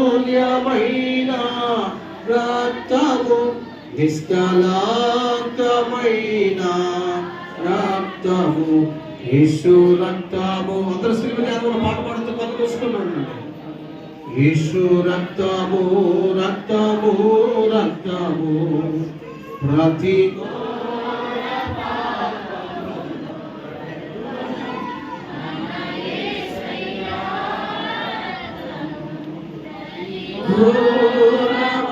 అమూల్యమైన రక్తము నిష్కలాంకమైన రక్తము యేసు రక్తము. అందరూ శ్రీమతి పాట పాడుతూ పక్క చూసుకున్నాడు యేసు రక్తము రక్తము రక్తము ప్రతి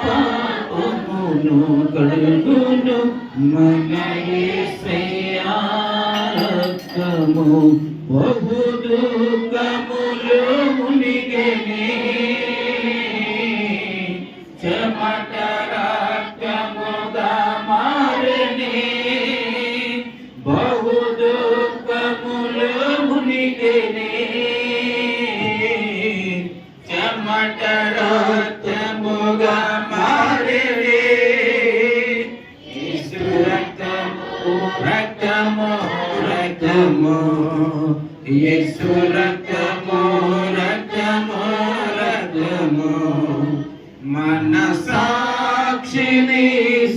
పాపమును కడుగును మన యేసయ్యా రక్తము బహు దుఃఖములు మునిగెనే చెమట రక్తముగా మారనే బహు దుఃఖములు మునిగెనే చెమట రక్తము రక్తము. యేసు రక్తము రక్తము రక్తము. మన సాక్షిని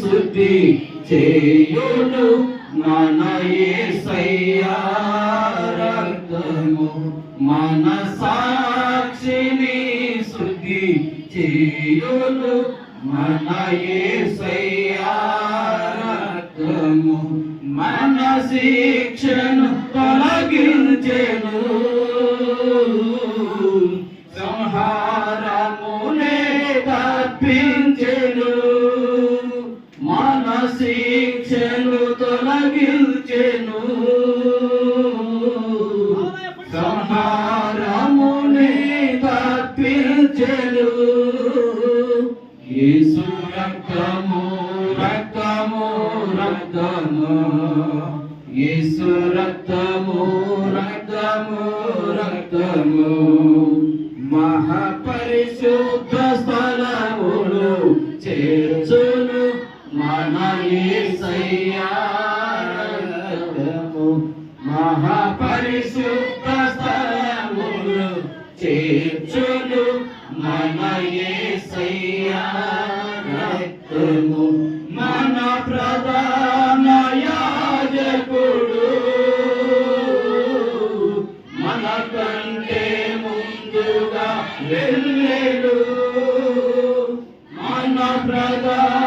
శుద్ధి చేయుడు మన యేసయ్యా రక్తము. మన సాక్షిని శుద్ధి చేయుడు మన యేసయ్యా రక్తము. మన శిక్షను తొలగించెను. సంహారమునే తప్పించెను. మన శిక్షను తొలగించెను. సంహారమునే తప్పించెను. యేసు రక్తము రక్తము యేసు రక్తము రక్తము రక్తము. మహాపరిశుద్ధ స్థలములు చేర్చును మన యేసయ్యా రక్తము. మహాపరిశుద్ధ స్థలములు చేర్చును మన యేసయ్యా ముందుగా వెళ్ళేడు ప్రదా